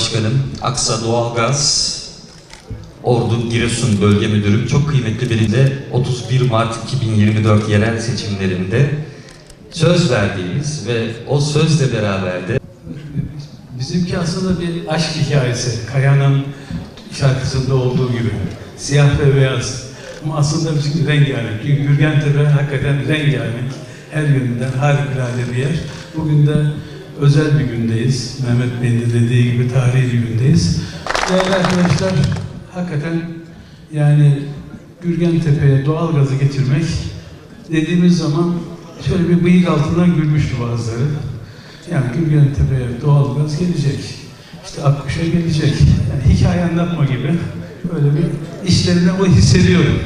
Başkanım, Aksa Doğalgaz, Ordu Giresun Bölge Müdürüm, çok kıymetli biriyle 31 Mart 2024 yerel seçimlerinde söz verdiğimiz ve o sözle beraber de Bizimki aslında bir aşk hikayesi. Kaya'nın şarkısında olduğu gibi. Siyah ve beyaz. Ama aslında bizim rengarenk. Çünkü Gürgentepe hakikaten rengarenk. Her yönünden harikulade bir yer. Bugün de özel bir gündeyiz. Mehmet Bey'in de dediği gibi tarihi bir gündeyiz. Değerli arkadaşlar, hakikaten yani Gürgentepe'ye doğal gazı getirmek dediğimiz zaman şöyle bir bıyık altından gülmüştü bazıları. Yani Gürgentepe'ye doğalgaz gelecek. İşte Akkuş'a gelecek. Yani hikaye anlatma gibi böyle bir işlerinde o hissediyorum.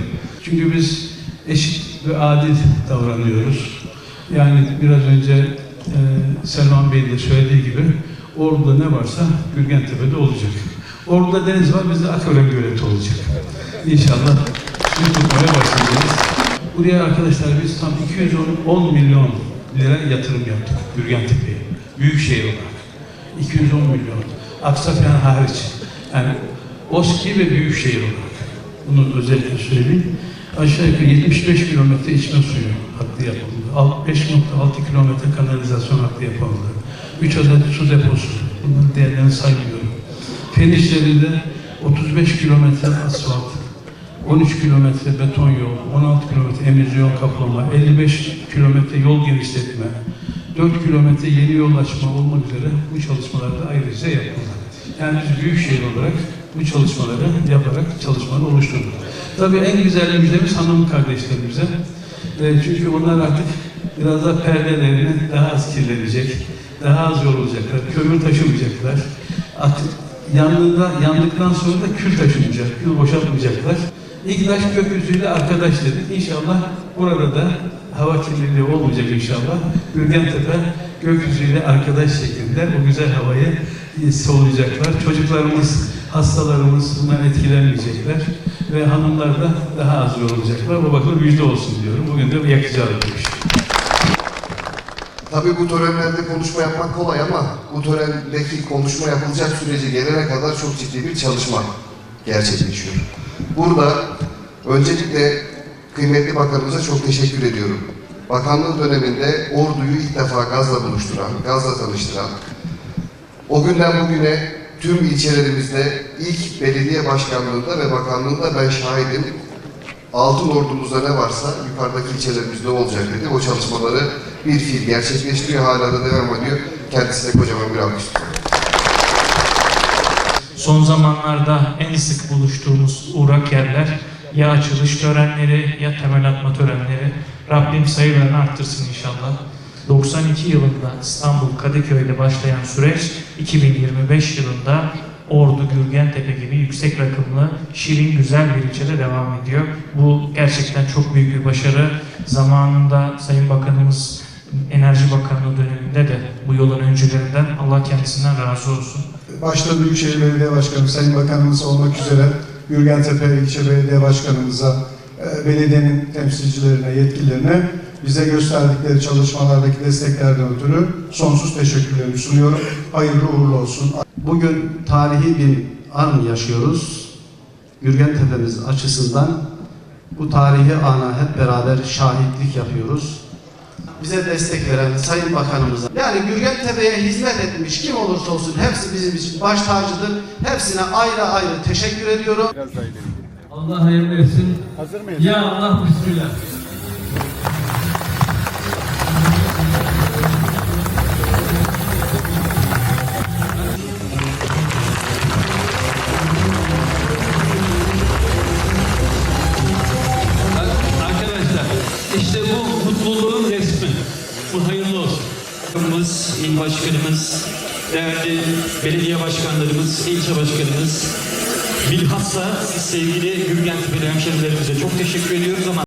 Çünkü biz eşit ve adil davranıyoruz. Yani biraz önce e, Selman Bey'in de söylediği gibi Ordu'da ne varsa Gürgentepe'de olacak. Ordu'da deniz var, bizde Akören Göleti olacak. İnşallah suyu tutmaya başlayacağız. Buraya arkadaşlar biz tam 210 milyon lira yatırım yaptık Gürgentepe'ye. Büyükşehir olarak. 210 milyon. Aksafen hariç. Yani OSKİ ve Büyükşehir olarak. Bunu özellikle söyleyeyim. Aşağı yukarı 75 kilometre içme suyu hattı yapıldı. Alt- 5.6 kilometre kanalizasyon hattı yapıldı. 3 adet su deposu. Bunların değerlerini saymıyorum. Fen işlerinde 35 kilometre asfalt, 13 kilometre beton yol, 16 kilometre emizyon kaplama, 55 kilometre yol genişletme, 4 kilometre yeni yol açma olmak üzere bu çalışmalarda ayrıca yapıldı. Yani biz büyükşehir olarak bu çalışmaları yaparak çalışmaları oluşturduk. Tabii en güzel müjdemiz hanım kardeşlerimize. E, çünkü onlar artık biraz da perdelerini daha az kirlenecek, daha az yorulacaklar, kömür taşımayacaklar. Artık yandığında, yandıktan sonra da kül taşımayacak, kül boşaltmayacaklar. İlk taş gökyüzüyle arkadaş dedik. İnşallah burada da hava kirliliği olmayacak inşallah. Gürgentepe gökyüzüyle arkadaş şeklinde bu güzel havayı soluyacaklar. Çocuklarımız, hastalarımız bundan etkilenmeyecekler. Ve hanımlar da daha az yorulacaklar. Bu bakımda müjde olsun diyorum. Bugün de yakacağız bu işi. Tabii bu törenlerde konuşma yapmak kolay ama bu törendeki konuşma yapılacak sürece gelene kadar çok ciddi bir çalışma gerçekleşiyor. Burada öncelikle kıymetli bakanımıza çok teşekkür ediyorum. Bakanlığı döneminde orduyu ilk defa gazla buluşturan, gazla tanıştıran, o günden bugüne tüm ilçelerimizde ilk belediye başkanlığında ve bakanlığında ben şahidim. Altın ordumuzda ne varsa yukarıdaki ilçelerimizde olacak dedi. O çalışmaları bir fiil gerçekleştiriyor, hala da devam ediyor. Kendisine kocaman bir alkış. Son zamanlarda en sık buluştuğumuz uğrak yerler ya açılış törenleri ya temel atma törenleri. Rabbim sayılarını arttırsın inşallah. 92 yılında İstanbul Kadıköy'de başlayan süreç 2025 yılında Ordu, Gürgentepe gibi yüksek rakımlı, şirin, güzel bir ilçede devam ediyor. Bu gerçekten çok büyük bir başarı. Zamanında Sayın Bakanımız Enerji Bakanlığı döneminde de bu yolun öncülerinden Allah kendisinden razı olsun. başta Büyükşehir Belediye Başkanı Sayın Bakanımız olmak üzere Gürgentepe İlçe Belediye Başkanımıza, e, belediyenin temsilcilerine, yetkililerine bize gösterdikleri çalışmalardaki desteklerden ötürü sonsuz teşekkürlerimi sunuyorum. Hayırlı uğurlu olsun. Bugün tarihi bir an yaşıyoruz. Gürgentepe'miz açısından bu tarihi ana hep beraber şahitlik yapıyoruz. Bize destek veren Sayın Bakanımıza, yani Gürgentepe'ye hizmet etmiş kim olursa olsun hepsi bizim için baş tacıdır. Hepsine ayrı ayrı teşekkür ediyorum. Allah hayırlı etsin. Hazır mıyız? Ya Allah Bismillah. Başkanımız, değerli belediye başkanlarımız, ilçe başkanımız, bilhassa sevgili Gürgen Tepe'li hemşerilerimize çok teşekkür ediyoruz ama